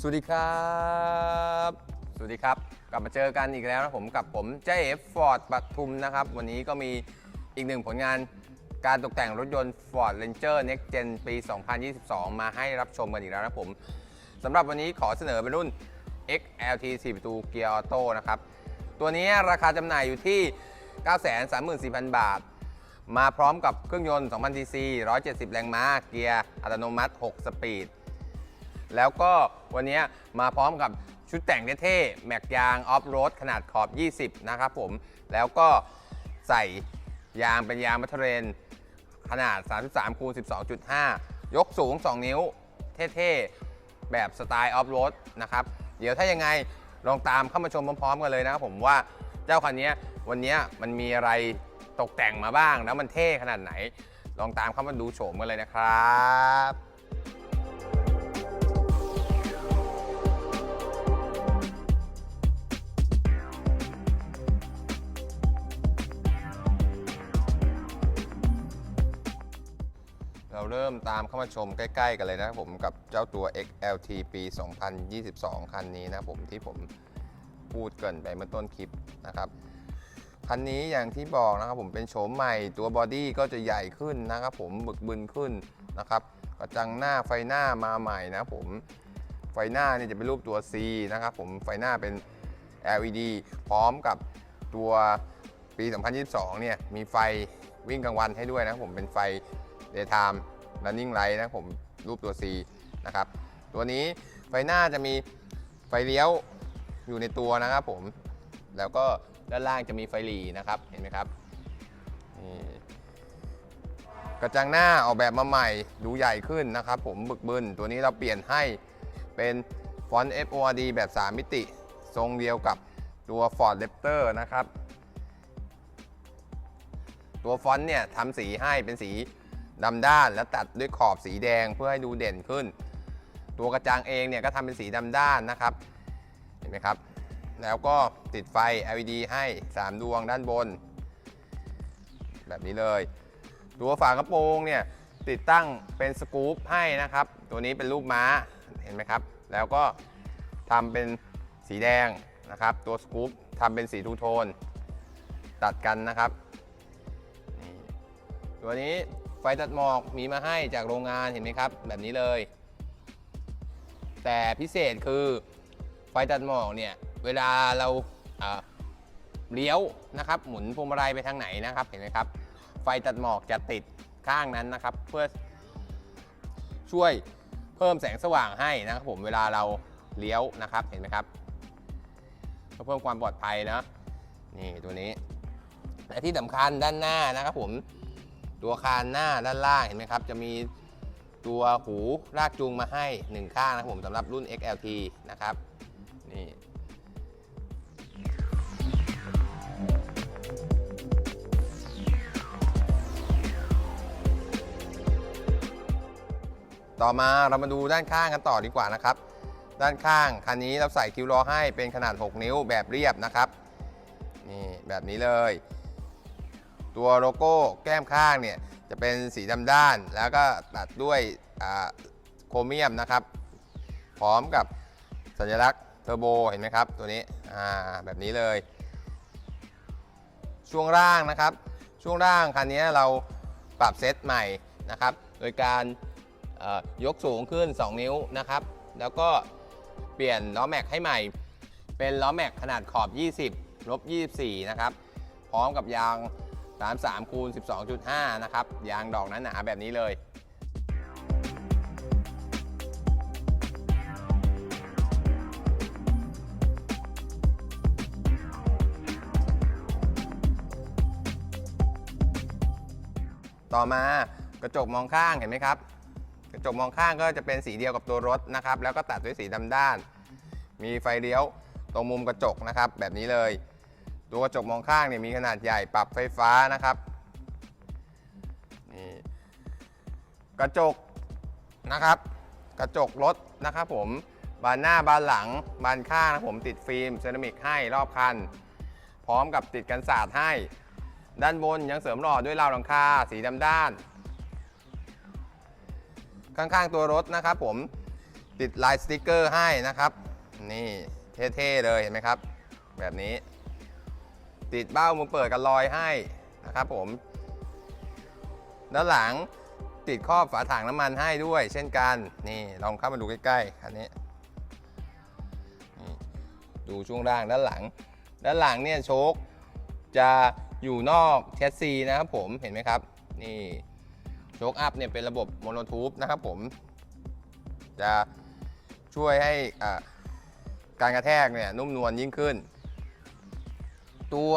สวัสดีครับ สวัสดีครับ กลับมาเจอกันอีกแล้วนะผมกับผมเจฟฟอร์ดปทุมนะครับ วันนี้ก็มีอีกหนึ่งผลงานการตกแต่งรถยนต์ Ford Ranger Next Gen ปี 2022 มาให้รับชมกันอีกแล้วนะผมสำหรับวันนี้ขอเสนอเป็นรุ่น XLT 4 ประตูเกียร์ออโต้นะครับ ตัวนี้ราคาจำหน่ายอยู่ที่ 934,000 บาท มาพร้อมกับเครื่องยนต์ 2,000 cc 170 แรงม้า เกียร์อัตโนมัติ 6 สปีด แล้วก็วันนี้มาพร้อมกับชุดแต่งเท่ๆแม็กยางออฟโรดขนาดขอบ 20 นะครับผม แล้วก็ใส่ยางเป็นยางมัทเรน ขนาด 33คูณ12.5 ยกสูง 2 นิ้ว เท่ๆ แบบสไตล์ออฟโรดนะครับ เดี๋ยวถ้ายังไงลองตามเข้ามาชมพร้อมๆกันเลยนะครับผมว่าเจ้าคันนี้วันนี้มันมีอะไรตกแต่งมาบ้าง แล้วมันเท่ขนาดไหน ลองตามเข้ามาดูโฉมกันเลยนะครับ เราเริ่มตามเข้ามาชมใกล้ๆกันเลยนะครับผมกับเจ้าตัว XLT ปี 2022 คันนี้นะผมที่ผมพูดเกินไปเมื่อต้นคลิปนะครับคันนี้อย่างที่บอกนะครับผมเป็นโฉมใหม่ตัวบอดี้ก็จะใหญ่ขึ้นนะครับผมบึกบึนขึ้นนะครับกระจังหน้าไฟหน้ามาใหม่นะผมไฟหน้านี่จะเป็นรูปตัว C นะครับผมไฟหน้าเป็น LED พร้อมกับตัวปี 2022 เนี่ยมีไฟวิ่งกลางวันให้ด้วยนะผมเป็นไฟ daytime running light นะผมรูปตัว C นะครับ ตัวนี้ไฟหน้าจะมีไฟเลี้ยวอยู่ในตัวนะครับผม แล้วก็ด้านล่างจะมีไฟหลีนะครับ เห็นไหมครับ กระจังหน้าออกแบบมาใหม่ดูใหญ่ขึ้นนะครับผมบึกบึน ตัวนี้เราเปลี่ยนให้เป็นฟอนต์ FORD แบบ 3 มิติ ทรงเดียวกับตัว Ford Raptor นะครับ ตัวฟอนต์เนี่ยทำสีให้เป็นสี ดำด้านแล้วตัดด้วยขอบสีแดงเพื่อให้ดูเด่นขึ้น ตัวกระจังเองเนี่ยก็ทำเป็นสีดำด้านนะครับ เห็นไหมครับ แล้วก็ติดไฟ LED ให้ 3 ดวงด้านบน แบบนี้เลย ตัวฝากระโปรงเนี่ยติดตั้งเป็นสกู๊ปให้นะครับ ตัวนี้เป็นรูปม้าเห็นไหมครับ แล้วก็ทำเป็นสีแดงนะครับ ตัวสกู๊ปทำเป็นสีทูโทนตัดกันนะครับตัวนี้ ไฟตัดหมอกมีมาให้จากโรงงานเห็นไหมครับ แบบนี้เลย แต่พิเศษคือไฟตัดหมอกเนี่ยเวลาเราเลี้ยวนะครับหมุนพวงมาลัยไปทางไหนนะครับเห็นไหมครับ ไฟตัดหมอกจะติดข้างนั้นนะครับ เพื่อช่วยเพิ่มแสงสว่างให้นะครับผมเวลาเราเลี้ยวนะครับเห็นไหมครับเพื่อเพิ่มความปลอดภัยนะนี่ตัวนี้และที่สำคัญด้านหน้านะครับผม ตัวคานหน้าด้านล่างเห็นไหมครับ จะมีตัวหูลากจูงมาให้หนึ่งข้างนะครับผมสำหรับรุ่น XLT นะครับ นี่ต่อมาเรามาดูด้านข้างกันต่อดีกว่านะครับ ด้านข้างคันนี้เราใส่คิวล้อให้เป็นขนาด 6 นิ้วแบบเรียบนะครับ นี่แบบนี้เลย ตัวโลโก้แก้มข้างเนี่ยจะเป็นสีดำด้าน แล้วก็ตัดด้วยโครเมียมนะครับ พร้อมกับสัญลักษณ์เทอร์โบเห็นไหมครับ ตัวนี้แบบนี้เลย ช่วงล่างนะครับ ช่วงล่างคันนี้เราปรับเซตใหม่นะครับ โดยการยกสูงขึ้น 2 นิ้วนะครับ แล้วก็เปลี่ยนล้อแม็กให้ใหม่ เป็นล้อแม็กขนาดขอบ 20ลบ24 นะครับ พร้อมกับยาง 33คูณ12.5 นะครับ ยางดอกนั้นาแบบนี้เลยต่อมากระจกมองข้างเห็นไหมครับ กระจกมองข้างก็จะเป็นสีเดียวกับตัวรถนะครับ แล้วก็ตัดด้วยสีดำด้าน มีไฟเลี้ยวตรงมุมกระจกนะครับ แบบนี้เลย ตัวกระจกมองข้างเนี่ยมีขนาดใหญ่ปรับไฟฟ้านะครับนี่กระจกนะครับ กระจกรถนะครับผมบานหน้าบานหลังบานข้างนะผมติดฟิล์มเซรามิกให้รอบคัน พร้อมกับติดกันสาดให้ ด้านบนยังเสริมหล่อด้วยราวหลังคาสีดำด้าน ข้างๆตัวรถนะครับผมติดลายสติกเกอร์ให้นะครับ นี่เท่ๆเลยเห็นไหมครับ แบบนี้ ติดเบ้ามือเปิดกันลอยให้นะครับผม ด้านหลังติดครอบฝาถังน้ำมันให้ด้วย เช่นกันนี่ลองเข้ามาดูใกล้ๆคันนี้ดูช่วงล่างด้านหลัง ด้านหลังเนี่ยโชคจะอยู่นอกแชสซีนะครับผมเห็นไหมครับนี่โชคอัพเนี่ยเป็นระบบโมโนทูบนะครับผม จะช่วยให้อ่าการกระแทกเนี่ยนุ่มนวลยิ่งขึ้น ตัว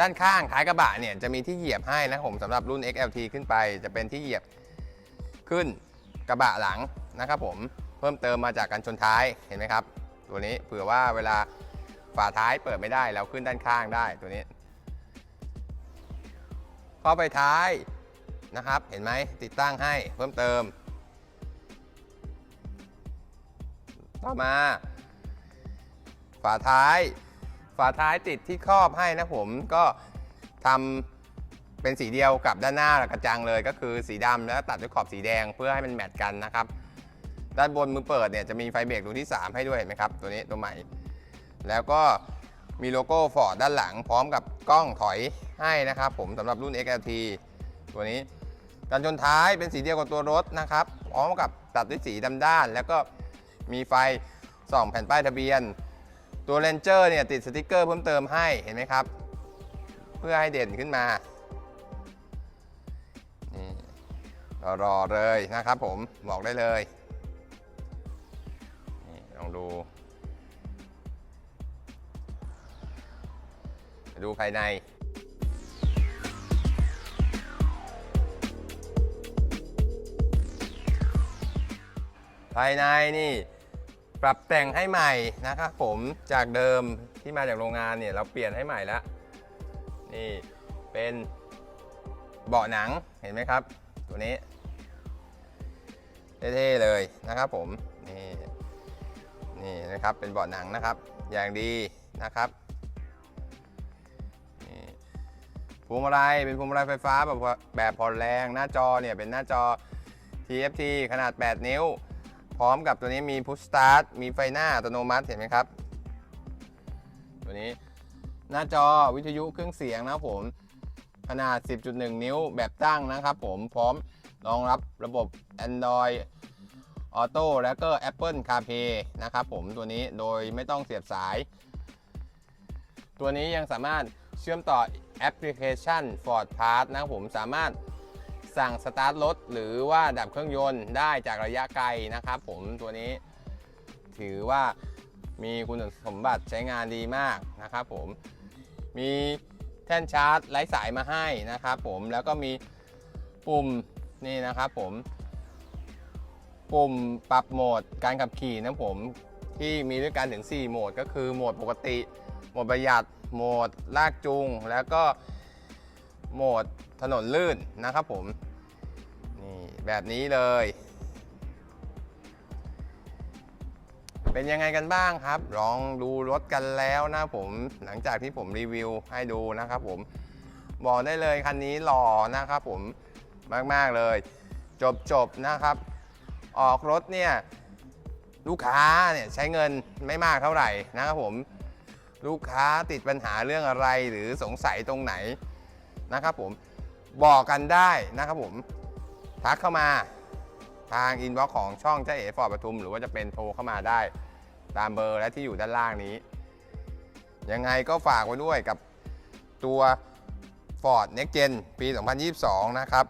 ด้านข้างท้ายกระบะเนี่ยจะมีที่เหยียบให้นะผมสำหรับรุ่น XLT ขึ้นไป จะเป็นที่เหยียบขึ้นกระบะหลังนะครับผมเพิ่มเติมมาจากกันชนท้ายเห็นไหมครับ ตัวนี้เผื่อว่าเวลาฝาท้ายเปิดไม่ได้เราขึ้นด้านข้างได้ตัวนี้ข้าไปท้ายนะครับ เห็นไหมติดตั้งให้เพิ่มเติม ต่อมา ฝาท้ายาท้ายติดที่ครอบให้นะผมก็ทำเป็นสีเดียวกับด้านหน้ากระจังเลย ก็คือสีดำแล้วตัดด้วยขอบสีแดงเพื่อให้มันแมทกันนะครับ ด้านบนมือเปิดเนี่ยจะมีไฟเบรกดวงที่ 3 ให้ด้วยเห็นไหมครับ ตัวนี้ตัวใหม่ แล้วก็มีโลโก้ฟอร์ดด้านหลังพร้อมกับกล้องถอยให้นะครับ ผมสำหรับรุ่น XLT ตัวนี้กันชนท้ายเป็นสีเดียวกับตัวรถนะครับพร้อมกับตัดด้วยสีดำด้าน แล้วก็มีไฟส่องแผ่นป้ายทะเบียน ตัวเลนเจอร์เนี่ยติดสติกเกอร์เพิ่มเติมให้เห็นไหมครับ เพื่อให้เด่นขึ้นมานี่รอๆเลยนะครับผมบอกได้เลยนี่ลองดูดูภายในภายในนี่ ปรับแต่งให้ใหม่นะครับผมจากเดิมที่มาจากโรงงานเนี่ยเราเปลี่ยนให้ใหม่แล้วนี่เป็นเบาะหนังเห็นไหมครับ ตัวนี้เท่ๆเลยนะครับผมนี่นี่นะครับเป็นเบาะหนังนะครับ อย่างดีนะครับพวงมาลัยเป็นพวงมาลัยไฟฟ้าแบบแบบผ่อนแรง หน้าจอเนี่ยเป็นหน้าจอ TFT ขนาด 8 นิ้ว ร้อมกับตัวนี้มีพุชสตาร์ทมีไฟหน้าอัตโนมัติเห็นไหมครับ ตัวนี้หน้าจอวิทยุเครื่องเสียงนะครับผมขนาด 10.1 นิ้วแบบตั้งนะครับผมพร้อมรองรับระบบ Android Auto แล้วก็ Apple CarPlay นะครับผมตัวนี้โดยไม่ต้องเสียบสาย ตัวนี้ยังสามารถเชื่อมต่อแอปพลิเคชัน Ford Pass นะครับผมสามารถ สั่งสตาร์ทรถหรือว่าดับเครื่องยนต์ได้จากระยะไกลนะครับ ผมตัวนี้ ถือว่ามีคุณสมบัติใช้งานดีมากนะครับผมมีแท่นชาร์จไร้สายมาให้นะครับผมแล้วก็มีปุ่มนี่นะครับผมปุ่มปรับโหมดการขับขี่นะผมที่มีด้วยกันถึง 4 โหมดก็คือโหมดปกติ โหมดประหยัดโหมดลากจูง แล้วก็ โหมดถนนลื่นนะครับผม นี่แบบนี้เลย เป็นยังไงกันบ้างครับ ลองดูรถกันแล้วนะผม หลังจากที่ผมรีวิวให้ดูนะครับผม บอกได้เลยคันนี้หล่อนะครับผมมาก ๆ เลย จบจบนะครับ ออกรถเนี่ย ลูกค้าเนี่ยใช้เงินไม่มากเท่าไหร่นะครับผม ลูกค้าติดปัญหาเรื่องอะไรหรือสงสัยตรงไหน นะครับผมบอกกันได้นะครับผมทักเข้ามาทางอินบ็อกของช่องเจ้าเอ๋ฟอร์ดปทุม หรือว่าจะเป็นโทรเข้ามาได้ ตามเบอร์และที่อยู่ด้านล่างนี้ ยังไงก็ฝากไว้ด้วยกับตัว Ford Next Gen ปี 2022 นะครับ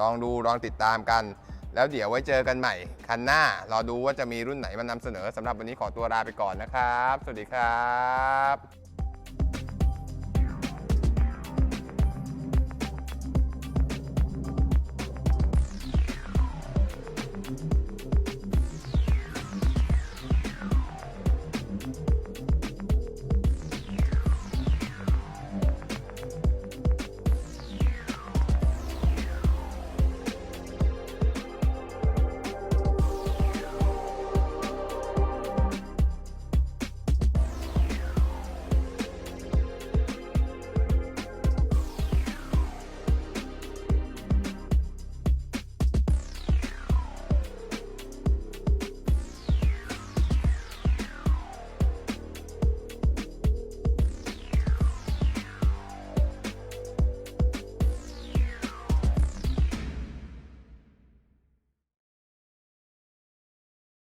ลองดูลองติดตามกัน แล้วเดี๋ยวไว้เจอกันใหม่ คันหน้ารอดูว่าจะมีรุ่นไหนมานำเสนอสำหรับวันนี้ขอตัวลาไปก่อนนะครับ สวัสดีครับ